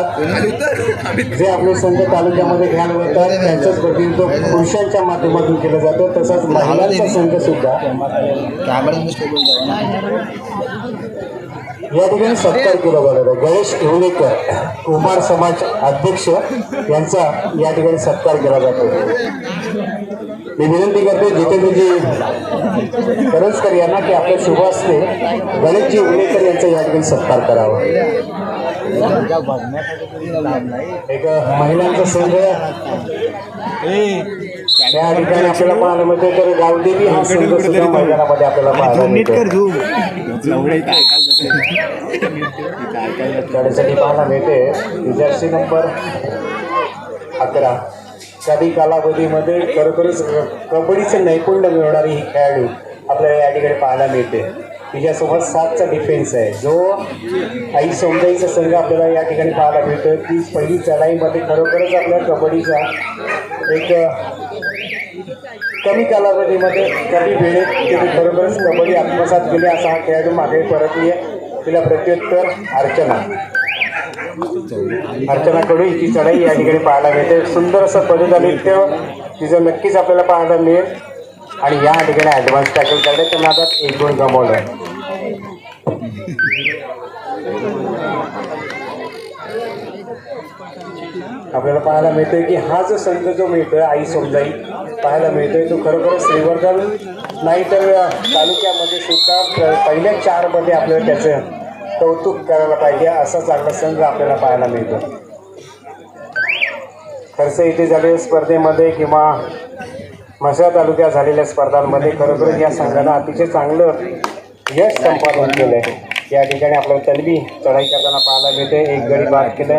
आहात जे आपले संघ तालुक्यामध्ये खेळायला होतात त्यांचंच प्रतिनिधित्व पुरुषांच्या माध्यमातून केलं जातं. तसंच महिलांचा संघ सुद्धा. या ठिकाणी सत्कार केला जाणार आहे. गणेश येवलेकर कुमार समाज अध्यक्ष यांचा या ठिकाणी सत्कार केला जातो. मी विनंती करतो जितेंद्रजी करंजकर यांना की आपल्या शुभ असते गणेशजी येवलेकर यांचा या ठिकाणी सत्कार करावा. एक महिलांचा संघ त्या ठिकाणी आपल्याला पाहायला मिळते तर गावदेवी हा संघ सुद्धा मैदानामध्ये आपल्याला पाहायला मिळते खेळासाठी पाहायला मिळते जर्सी नंबर अकरा कधी कालावधीमध्ये खरोखरच कबड्डीचं नैपुण्य मिळवणारी ही खेळाडू आपल्याला या ठिकाणी पाहायला मिळते. तिच्यासोबत सातचा डिफेन्स आहे. जो आई सोमदाईचा संघ आपल्याला या ठिकाणी पाहायला मिळतो ती पहिली चढाईमध्ये खरोखरच आपल्या कबड्डीचा एक कमी कालावधीमध्ये कमी वेळेत तिने खरोखरच कबड्डी आत्मसात केली. असा हा खेळाडू मागे परतली आहे तिला प्रत्युत्तर अर्चना. अर्चनाकडून ती चढाई या ठिकाणी पाहायला मिळते. सुंदर असं पदचालित्य तिचं नक्कीच आपल्याला पाहायला मिळेल. आणि या ठिकाणी ॲडव्हान्स टॅकल करण्याच्या आता एक गुण गमावलं आपल्याला पाहायला मिळतोय की हा जो संघ जो मिळतोय आई समजाई पाहायला मिळतोय तो खरोखर श्रीवर्धन नाही तर तालुक्यामध्ये सुद्धा पहिल्या चारमध्ये आपल्याला त्याचं कौतुक करायला पाहिजे असा चांगला संघ आपल्याला पाहायला मिळतो खर्च इथे झालेल्या स्पर्धेमध्ये किंवा म्हसळा तालुक्यात झालेल्या स्पर्धांमध्ये खरोखरच या संघानं अतिशय चांगलं यश संपादन केलं आहे या ठिकाणी आपल्याला तलबी चढाई करताना पाहायला मिळते. एक गडी बाद केलं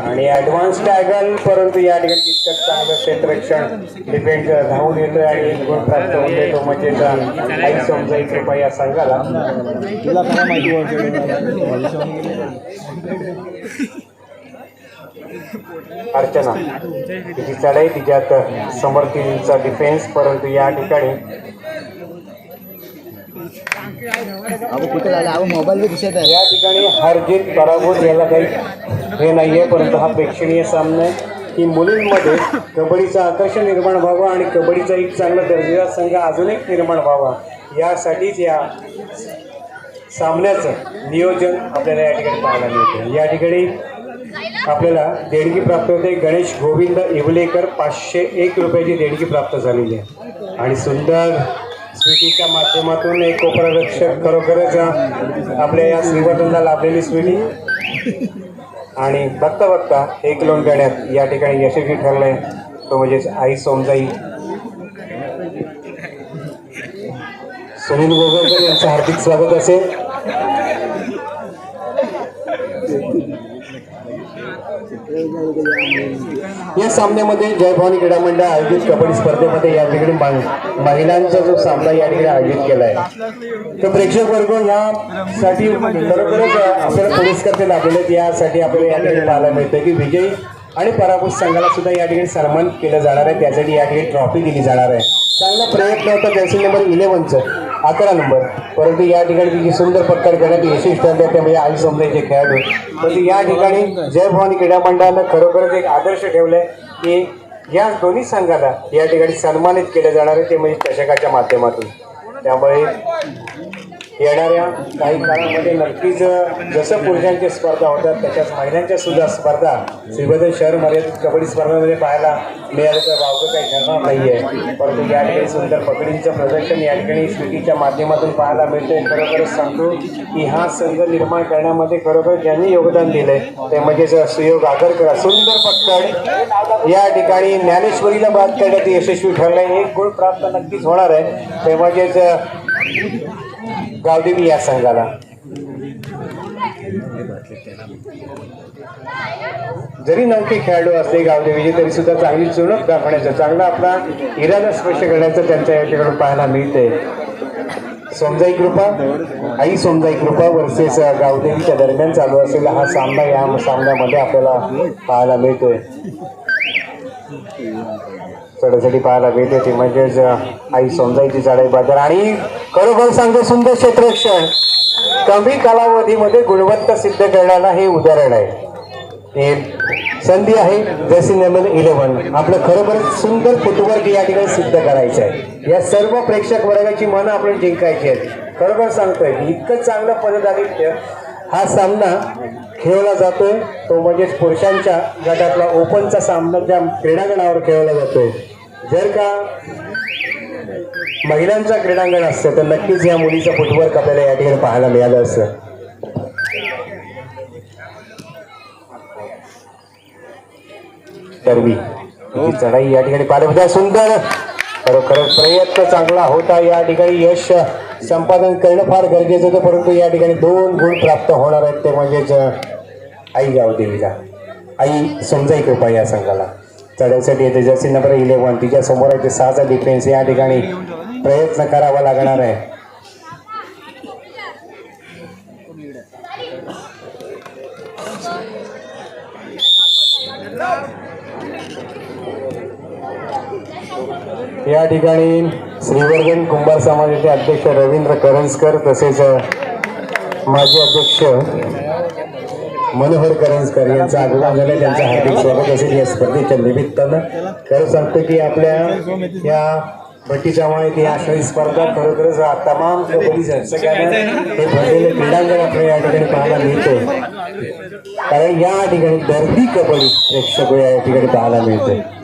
आणि ॲडव्हान्स टॅगल परंतु या ठिकाणी तितकंच चांगलं क्षेत्ररक्षण डिफेंड धावून येतोय आणि एक गुण प्राप्त होऊन देतो म्हणजे आई समजाई कृपा या संघाला. तुला काय माहिती अर्चना तिची चढाई तिच्यात समर्थीचा डिफेन्स परंतु या ठिकाणी या ठिकाणी हरजीत पराभूत याला काही हे नाही आहे परंतु हा प्रेक्षणीय सामना आहे. की मुलींमध्ये कबड्डीचं आकर्षण निर्माण व्हावं आणि कबड्डीचा एक चांगला दर्जेदार संघ अजून एक निर्माण व्हावा यासाठीच या सामन्याचं नियोजन आपल्याला या ठिकाणी पाहायला मिळतं या ठिकाणी आपल्याला देणगी प्राप्त होते गणेश गोविंद इवलेकर. पाचशे एक रुपयाची देणगी प्राप्त झालेली आहे. आणि सुंदर स्वीटीच्या माध्यमातून एक कोपरारक्षक खरोखरच आपल्या या श्रीवर्धनला लाभलेली स्वीटी. आणि बघता बघता एक लोन देण्यात या ठिकाणी यशस्वी ठरलंय. तो म्हणजेच आई सोमजाई. सुनील गोगलकर यांचं हार्दिक स्वागत असेल. या सामन्यामध्ये जय भवानी क्रीडा मंडळ आयोजित कबड्डी स्पर्धेमध्ये या ठिकाणी महिलांचा जो सामना या ठिकाणी आयोजित केला आहे. तर प्रेक्षक वर्ग यासाठी खरोखरच आपल्याला पुरस्कार ते लाभलेले आहेत. यासाठी आपल्याला या ठिकाणी पाहायला मिळतं की विजयी आणि पराभूत संघाला सुद्धा या ठिकाणी सन्मान केलं जाणार आहे. त्यासाठी या ठिकाणी ट्रॉफी दिली जाणार आहे. चांगला प्रयत्न होता जर्सी नंबर इलेव्हनचं. अकरा नंबर. परंतु या ठिकाणी तिची सुंदर पत्कार करण्यात यशस्वी ठरले ते म्हणजे आई समजायचे खेळाडू म्हणजे या ठिकाणी जय भवानी क्रीडा मंडळानं खरोखरच एक आदर्श ठेवलाय की या दोन्ही संघाला या ठिकाणी सन्मानित केले जाणार आहे. ते म्हणजे चषकाच्या माध्यमातून. त्यामुळे येणाऱ्या काही काळामध्ये नक्कीच जसं पुरुषांच्या स्पर्धा होतात तशाच महिलांच्या सुद्धा स्पर्धा श्रीवर्धन शहर मर्यादित कबड्डी स्पर्धेमध्ये पाहायला मिळालं तर वावगं काही ठरणार नाही आहे परंतु या ठिकाणी सुंदर पकडींचं प्रदर्शन या ठिकाणी स्विटीच्या माध्यमातून पाहायला मिळते खरोखरच सांगतो की हा संघ निर्माण करण्यामध्ये खरोखर ज्यांनी योगदान दिलंय. ते म्हणजेच सुयोग आगरकर सुंदर पक्कड या ठिकाणी ज्ञानेश्वरीला बाद करण्यात यशस्वी ठरलंय. एक गुण प्राप्त नक्कीच होणार आहे. ते म्हणजेच गावदेवी या संघाला. जरी नौके खेळाडू असले गावदेवीचे तरी सुद्धा चांगली चुणक दाखवण्याचं चांगला आपला इरादा स्पष्ट करण्याचं त्यांच्या या ठिकाणी पाहायला मिळते सोमजाई कृपा आई सोमजाई कृपा वर्सेस गावदेवीच्या दरम्यान चालू असलेला हा सामना या सामन्यामध्ये आपल्याला पाहायला मिळतोय. चढाईसाठी पाहायला भेट येते. म्हणजेच आई समजायची चढाई बाजार आणि खरोखर सांगतो सुंदर क्षेत्रक्षण कमी कालावधीमध्ये गुणवत्ता सिद्ध करण्याला हे उदाहरण आहे. हे संधी आहे जसी नंबर इलेव्हन. आपलं खरोखर सुंदर फुटवर्क या ठिकाणी सिद्ध करायचं आहे. या सर्व प्रेक्षक वर्गाची मनं आपण जिंकायची आहेत. खरोखर सांगतोय इतकं चांगलं पददारित्य हा सामना खेळला जातोय तो म्हणजेच पुरुषांच्या गटातला ओपनचा सामना त्या क्रीडांगणावर खेळला जातोय जर का महिलांचा क्रीडांगण असतं तर नक्कीच या मुलीचं फुटवर्क आपल्याला या ठिकाणी पाहायला मिळालं असतं. तर मी चढाई या ठिकाणी पाहिली सुंदर! खरोखर प्रयत्न चांगला होता. या ठिकाणी यश संपादन करणं फार गरजेचं होतं परंतु या ठिकाणी दोन गुण प्राप्त होणार आहेत. ते म्हणजेच आई गावदेवीला आई समजाई कृपा या संघाला. चढवसाठी येते. जर्सी नंबर इलेव्हन तिच्या समोर आहे ते सहाचा डिफेन्स या ठिकाणी प्रयत्न करावा लागणार आहे. या ठिकाणी श्रीवर्धन कुंभार समाजाचे अध्यक्ष रवींद्र करंजकर तसेच माजी अध्यक्ष मनोहर करंजकर यांचं आगमन झालं. त्यांचं हार्दिक स्वागत. असेल या स्पर्धेच्या निमित्तानं खरं सांगतो की आपल्या या भट्टीच्या माहिती या अशा स्पर्धा खरोखरच तमाम कबड्डी हे भरलेले क्रीडांगण आपल्याला या ठिकाणी पाहायला मिळते कारण या ठिकाणी दर्दी कबड्डी प्रेक्षक या ठिकाणी पाहायला मिळते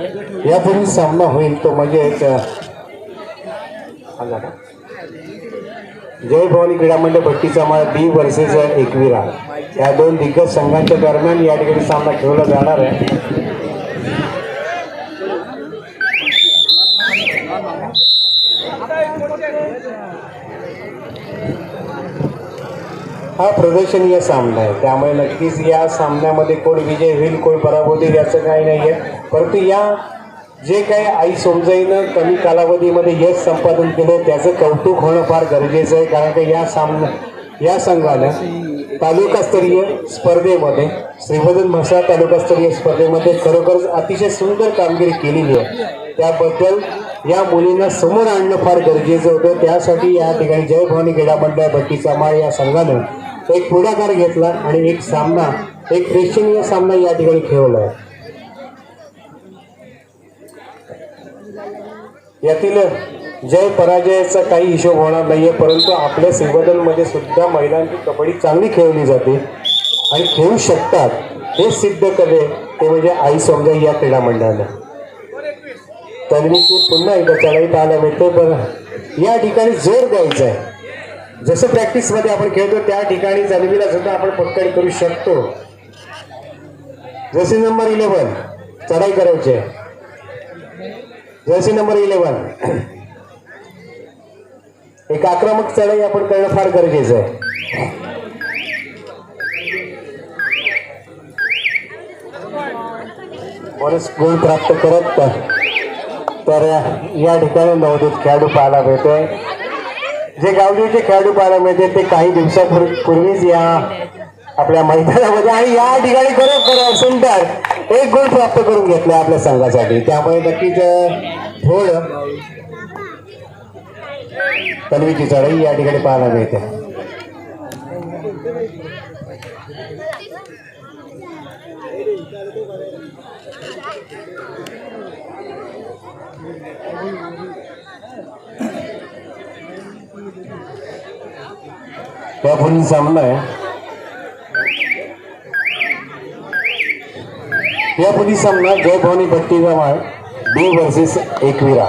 यापूर्वी सामना होईल तो म्हणजेच अ, जय भवानी क्रीडा मंडळ भट्टीचा माळ बी वर्सेस एकविरा. या दोन दिग्गज संघांच्या दरम्यान या ठिकाणी सामना खेळला जाणार आहे. हा प्रदर्शनीय सामना आहे. त्यामुळे नक्कीच या सामन्यामध्ये कोण विजय होईल कोण पराभूत होईल याचं काही नाही आहे परंतु या जे काही आई सोमजाईनं कमी कालावधीमध्ये यश संपादन केलं त्याचं कौतुक होणं फार गरजेचं आहे. कारण की या सामना या संघानं तालुकास्तरीय स्पर्धेमध्ये श्रीवर्धन म्हसा तालुकास्तरीय स्पर्धेमध्ये खरोखरच अतिशय सुंदर कामगिरी केलेली आहे. त्याबद्दल या मुलींना समोर आणणं फार गरजेचं होतं. त्यासाठी या ठिकाणी जय भवानी क्रीडा मंडळ भट्टीचा माळ या संघानं एक पुढाकार घेतला आणि एक सामना एक प्रेक्षणीय सामना या ठिकाणी खेळवला. आहे यातील जय पराजयाचा काही हिशोब होणार नाहीये परंतु आपल्या संघटनमध्ये सुद्धा महिलांची कबड्डी चांगली खेळली जाते आणि खेळू शकतात हे सिद्ध करे ते म्हणजे आई समजा या क्रीडा मंडळानं. तन्वीची पुन्हा एकदा चढाई पाहायला मिळते पण या ठिकाणी जोर द्यायचा आहे. जसं प्रॅक्टिसमध्ये आपण खेळतो त्या ठिकाणी जमिनीला सुद्धा आपण पक्कडी करू शकतो. जसे नंबर इलेव्हन चढाई करायची आहे. जर्सी नंबर इलेव्हन एक आक्रमक चढाई आपण करणं फार गरजेचं आहे. गोल प्राप्त करत तर या ठिकाणी नवोदित खेळाडू पाहायला मिळतोय. जे गावडीचे खेळाडू पाहायला मिळते ते काही दिवसापूर्वीच पूर्वीच या आपल्या मैदानामध्ये आणि या ठिकाणी खरोखर सुंदर एक गुण प्राप्त करून घेतला आपल्या संघासाठी. त्यामुळे नक्कीच अं, थोडं तन्वीची चढाई या ठिकाणी पाहायला मिळते. यापूर्वी सामना आहे. यापूर्वी सामना जय भवानी भट्टी जमाळ बी वर्सेस एकविरा.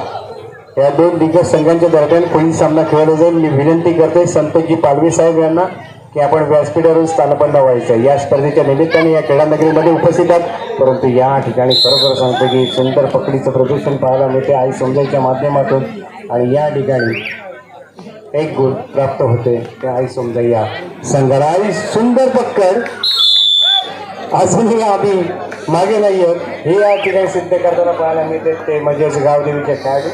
या दोन दिग्गज संघांच्या दरम्यान पुढील सामना खेळला जाईल. मी विनंती करते संतोषजी पालवे साहेब यांना की आपण व्यासपीठावरून स्थानबंद व्हायचं. या स्पर्धेच्या निमित्ताने या क्रीडा नगरीमध्ये उपस्थित आहात. परंतु या ठिकाणी खरोखर सांगतो की सुंदर पकडीचं प्रदर्शन पाहायला मिळते. आई समजायच्या माध्यमातून आणि या ठिकाणी एक गुण प्राप्त होते. त्या आई समजा या संघाला आणि सुंदर पक्कर अजूनही आम्ही मागे नाही आहोत हे या ठिकाणी सिद्ध करताना पाहायला मिळते. ते म्हणजेच गावदेवीचे खेळाडू.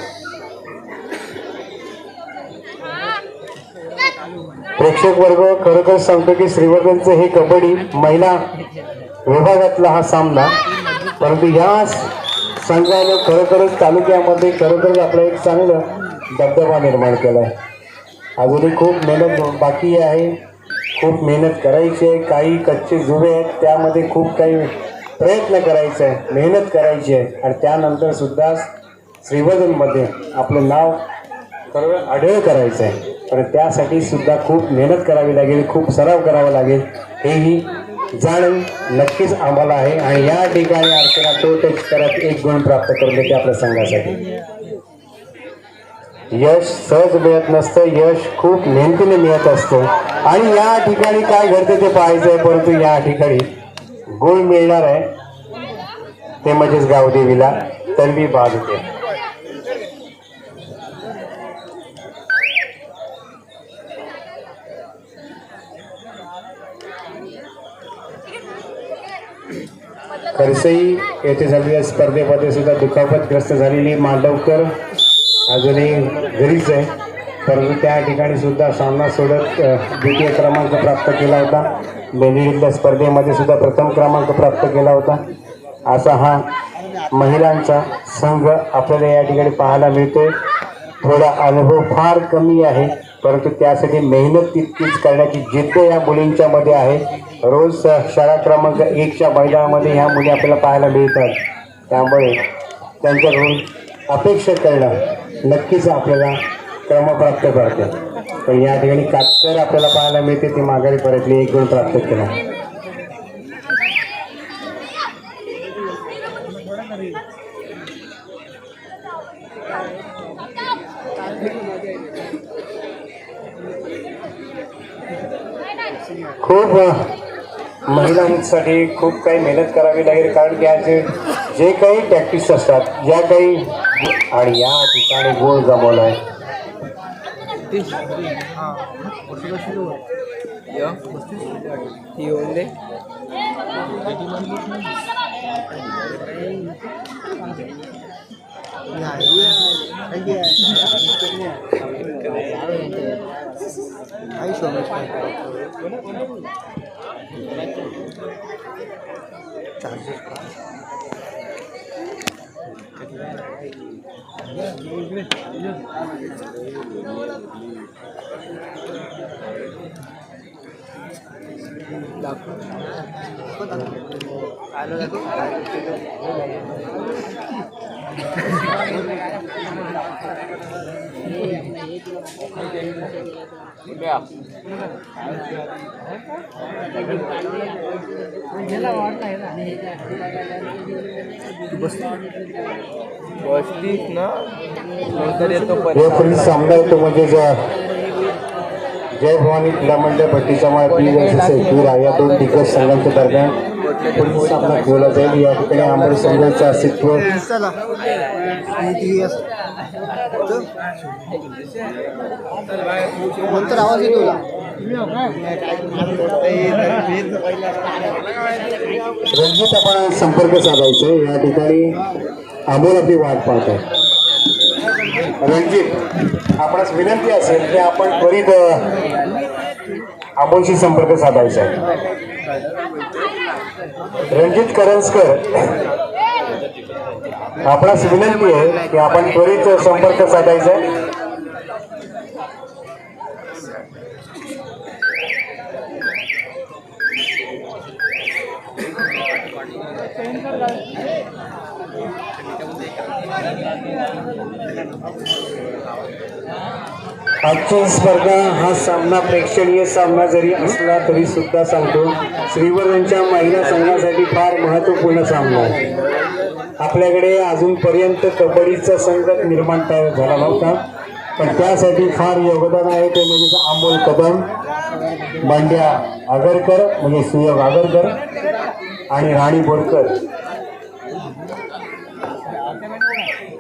प्रेक्षक वर्ग खरोखर सांगतो की श्रीवर्धनचं हे कबड्डी महिला विभागातला हा सामना. परंतु या संघानं खरोखरच तालुक्यामध्ये खरोखरच आपलं एक चांगलं दबदबा निर्माण केला आहे अजूनही खूप मेहनत बाकी आहे. खूप मेहनत करायची आहे. काही कच्चे जुवे आहेत. त्यामध्ये खूप काही प्रयत्न करायचा आहे मेहनत करायची आहे. आणि त्यानंतर सुद्धा श्रीवजनमध्ये आपलं नाव सर्व अढळ करायचं आहे. पण त्यासाठी सुद्धा खूप मेहनत करावी लागेल. खूप सराव करावा लागेल. हेही जाणून नक्कीच आम्हाला आहे. आणि या ठिकाणी अर्चना तो टच करत एक गुण प्राप्त करून देते आपल्या संघासाठी. यश सहज मिळत नसतं यश खूप मेहनतीने मिळत असतं. आणि या ठिकाणी काय घडते ते पाहायचं आहे परंतु या ठिकाणी गुळ मिळणार आहे. ते म्हणजेच गावदेवीला तन्वी बाग होते खरसई येथे झालेल्या स्पर्धेमध्ये सुद्धा दुखापतग्रस्त झालेली मांडवकर अजूनही घरीच आहे. परंतु त्या ठिकाणी सुद्धा सामना सोडत द्वितीय क्रमांक प्राप्त केला होता. बेनिडीतल्या स्पर्धेमध्ये सुद्धा प्रथम क्रमांक प्राप्त केला होता. असा हा महिलांचा संघ आपल्याला या ठिकाणी पाहायला मिळतोय. थोडा अनुभव फार कमी आहे परंतु त्यासाठी मेहनत तितकीच करण्याची जिद्द या मुलींच्यामध्ये आहे. रोज शाळा क्रमांक एकच्या मैदानामध्ये ह्या मुली आपल्याला पाहायला मिळतात. त्यामुळे त्यांच्याकडून अपेक्षा करणं नक्कीच आपल्याला क्रमप्राप्त करते. पण या ठिकाणी कातकर आपल्याला पाहायला मिळते ती माघारी परतली एक गुण प्राप्त केला. खूप महिलांसाठी खूप काही मेहनत करावी लागेल कारण की आज जे काही प्रॅक्टिस असतात ज्या काही आणि या ठिकाणी गोळ जमवला आहे चार्जेस दे बसलीस ना नंतर येतो या सामना येतो म्हणजे जय भवानी क्रीडा मंडळ भट्टीचा माळ पी वर्सेस एकवीरा या दोन दिग्गज संघांच्या दरम्यान पुढील सामना खेळला जाईल. या ठिकाणी आंबेड संघाचं अस्तित्व नंतर आवाज येतो रणजित आपण संपर्क साधायचा. या ठिकाणी अमोल आपली वाट पाहत आहे. रणजित आपणास विनंती असेल की आपण त्वरित अमोलशी संपर्क साधायचा आहे. रणजित करंजकर आपणास विनंती आहे की आपण त्वरित संपर्क साधायचा. आजची स्पर्धा हा सामना प्रेक्षणीय सामना जरी असला तरी सुद्धा सांगतो श्रीवर्धनच्या महिला संघासाठी फार महत्त्वपूर्ण सामना आहे. आपल्याकडे अजूनपर्यंत कबड्डीचा संघ निर्माण तयार झाला नव्हता. पण त्यासाठी फार योगदान आहे ते म्हणजे अमोल कदम बांड्या आगरकर म्हणजे सुयोग आगरकर आणि राणी बोरकर.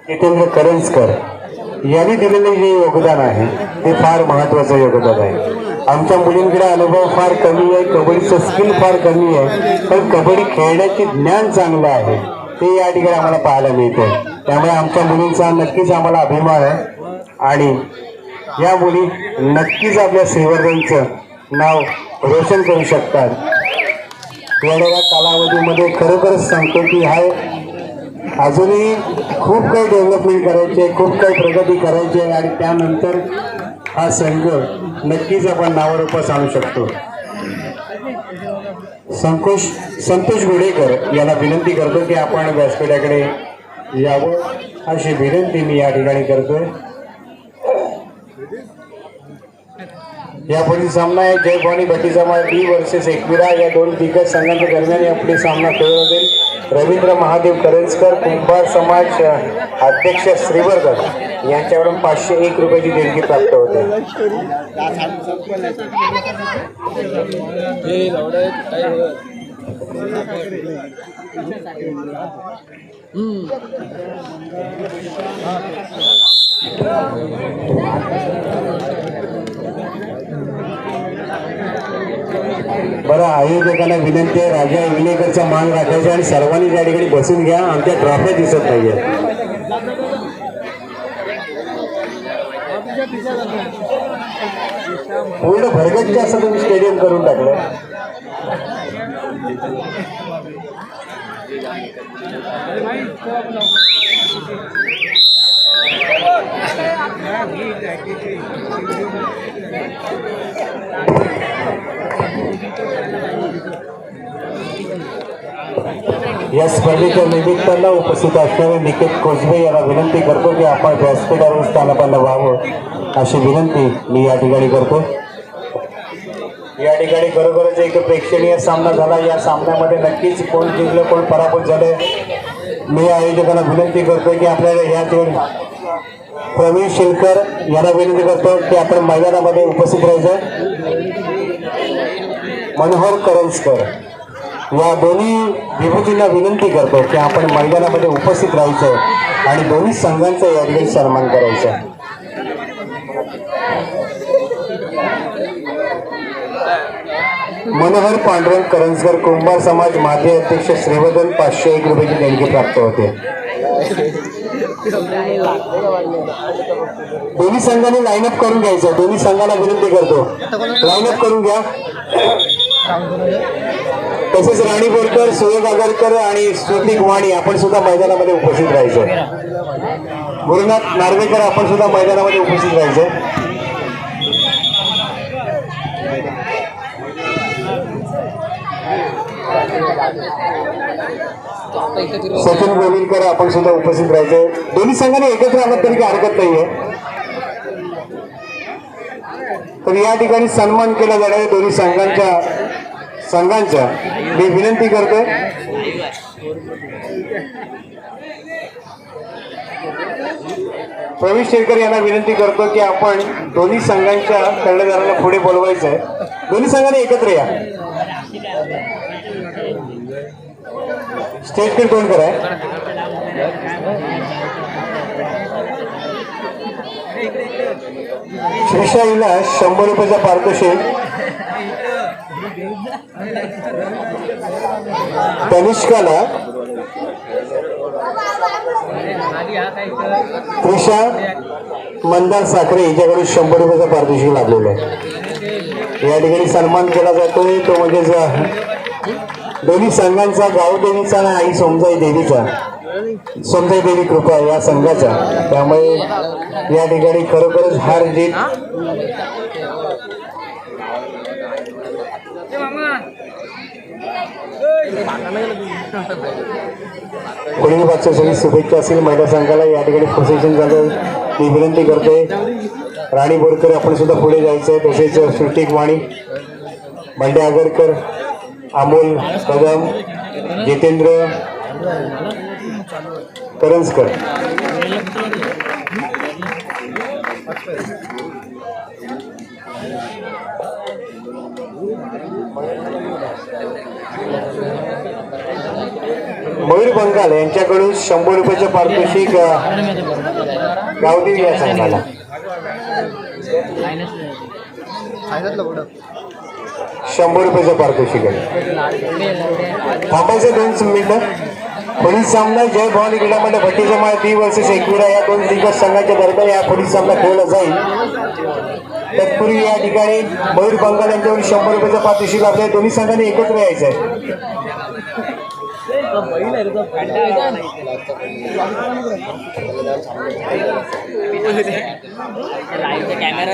जितेंद्र करंजकर. यांनी दिलेले जे योगदान आहे ते फार महत्वाचं योगदान आहे. आमच्या मुलींकडे अनुभव फार कमी आहे कबड्डीचं स्किल फार कमी आहे पण कबड्डी खेळण्याचे ज्ञान चांगलं आहे. ते या ठिकाणी आम्हाला पाहायला मिळते. त्यामुळे आमच्या मुलींचा नक्कीच आम्हाला अभिमान आहे. आणि या मुली नक्कीच आपल्या श्रीवर्धनचं नाव रोशन करू शकतात. येणाऱ्या कालावधीमध्ये खरोखरच सांगतो की हा अजूनही खूप काही डेव्हलपमेंट करायचे खूप काही प्रगती करायची आहे. आणि त्यानंतर हा संघ नक्कीच आपण नावारूपास आणू शकतो. संतोष संतोष गुडेकर याला विनंती करतो की आपण व्यासपीठाकडे यावं अशी विनंती मी या ठिकाणी करतोय. यापुढील सामना आहे जय भवानी भट्टी बी वर्सेस एकविरा या दोन दिग्गज संघांच्या दरम्यान यापुढील सामना खेळला जाईल. रवींद्र महादेव करंजकर कुंभार समाज अध्यक्ष श्रीवर्धन. यांच्यावरून पाचशे एक रुपयाची देणगी प्राप्त होते. बरं आयोजकांना विनंती आहे राजा विनेकरचा मान राखायचा आणि सर्वांनी त्या ठिकाणी बसून घ्या आमच्या ट्रॉफ्या दिसत नाहीये पूर्ण भरगच्च असं तुम्ही स्टेडियम करून टाकलं. या स्पर्धेच्या निमित्ताला उपस्थित असणारे निकेत कोसबे यांना विनंती करतो की आपण व्यासपीठावर स्थानपानं व्हावं अशी विनंती मी या ठिकाणी करतो. या ठिकाणी खरोखरच एक प्रेक्षणीय सामना झाला. या सामन्यामध्ये नक्कीच कोण जिंकलं कोण पराभूत झालं मी आयोजकांना विनंती करतो की आपल्याला या ठिकाणी प्रवीण शिलकर यांना विनंती करतो की आपण मैदानामध्ये उपस्थित राहायचं. मनोहर करंजकर या दोन्ही विभूतींना विनंती करतो की आपण मैदानामध्ये उपस्थित राहायचं आणि दोन्ही संघांचा या ठिकाणी सन्मान करायचा. मनोहर पांडुरंग करंजकर कुंभार समाज माजी अध्यक्ष श्रीवर्धन पाचशे एक रुपयाची देणगी प्राप्त होते. दोन्ही संघाने लाईनअप करून घ्यायचं. दोन्ही संघाला विनंती करतो. लाईनअप करून घ्या. तसेच राणी बोरकर सुयोग आगरकर आणि श्रुती वाणी आपण सुद्धा मैदानामध्ये उपस्थित राहायचं. गुरुनाथ नार्वेकर आपण सुद्धा मैदानामध्ये उपस्थित राहायचं. सचिन गोविंदकर आपण सुद्धा उपस्थित राहायचंय दोन्ही संघाने एकत्र आलं तरी काही हरकत नाहीये. तर या ठिकाणी सन्मान केला जाणार आहे दोन्ही संघांच्या संघांच्या. मी विनंती करतो. प्रवीण शेरकर यांना विनंती करतो की आपण दोन्ही संघांच्या कर्णधाराला पुढे बोलवायचं आहे दोन्ही संघाने एकत्र या. स्टेज फिर कोण करा? श्रीशाईला शंभर रुपयाचा पारितोषिक. तनिष्काला त्रिशा मंदार साखरे हिच्याकडून शंभर रुपयाचा पारितोषिक लाभलेलं आहे. या ठिकाणी सन्मान केला जातोय तो म्हणजे दोन्ही संघांचा गावदेवीचा आणि आई सोमजाई देवीचा. सोमजाई देवी कृपा या संघाचा. त्यामुळे या ठिकाणी खरोखरच हार जीत. पुढील मागच्या सगळी शुभेच्छा असतील. महिला संघाला या ठिकाणी प्रोसेशन झालं. मी विनंती करते. राणी बोरकर आपण सुद्धा पुढे जायचं तसेच श्रुतिक वाणी बंडे आगरकर अमोल कदम जितेंद्र करंजकर. मयूर बंगाल यांच्याकडून शंभर रुपयाचं पारितोषिक गावदेवी या संघाला. शंभर रुपयाचं पारितोषिक आहे थांबायचं दोन मिनिटं. पोलीस सामना जय भवानी क्रीडा मंडळ भट्टीच्या माळ बी वर्सेस एकविरा या दोन दिग्गज संघाच्या दरम्यान या पोलीस सामना खेळला जाईल. तत्पूर्वी या ठिकाणी मयूर बंगाल यांच्यावर शंभर रुपयाचं पारितोषिक आपल्या दोन्ही संघांनी एकत्र यायचं आहे कॅमेरा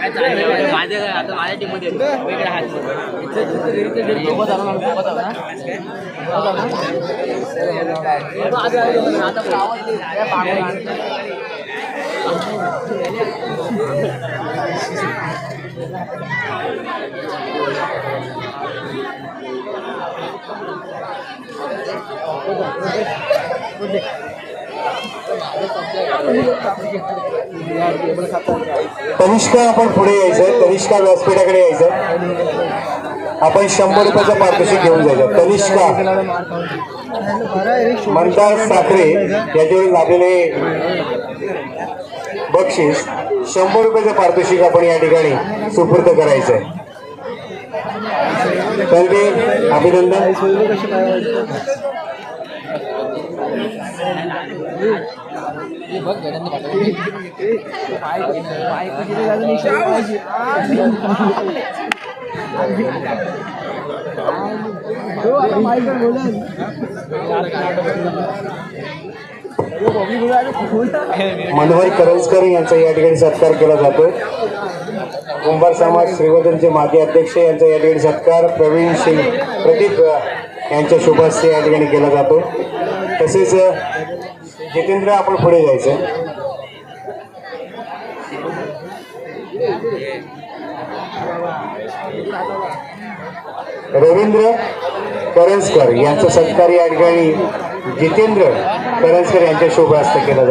माझ्या आता माझ्या टीममध्ये वेगळ्या हात सोबत आलो ना सोबत आलो ना आता आवाज तनिष्का आपण पुढे यायचं. तनिष्का व्यासपीठाकडे यायचं. आपण शंभर रुपयाचं पारितोषिक घेऊन जायचं. तनिष्का मंदार साखरे याचे लागलेले बक्षीस शंभर रुपयाचं पारितोषिक आपण या ठिकाणी सुपूर्द करायचं आहे तर ते अभिनंदन. मनोहर करंजकर यांचा या ठिकाणी सत्कार केला जातो कुंभार समाज श्रीवर्धनचे माजी अध्यक्ष यांचा या ठिकाणी सत्कार. प्रवीण सिंग प्रदीप यांच्या शुभ या ठिकाणी केला जातो. तसेच जितेंद्र आपण पुढे जायचं. रवींद्र करंजकर यांचा सत्कार या ठिकाणी जितेंद्र करंजकर यांच्या शोभास्त केला जातो.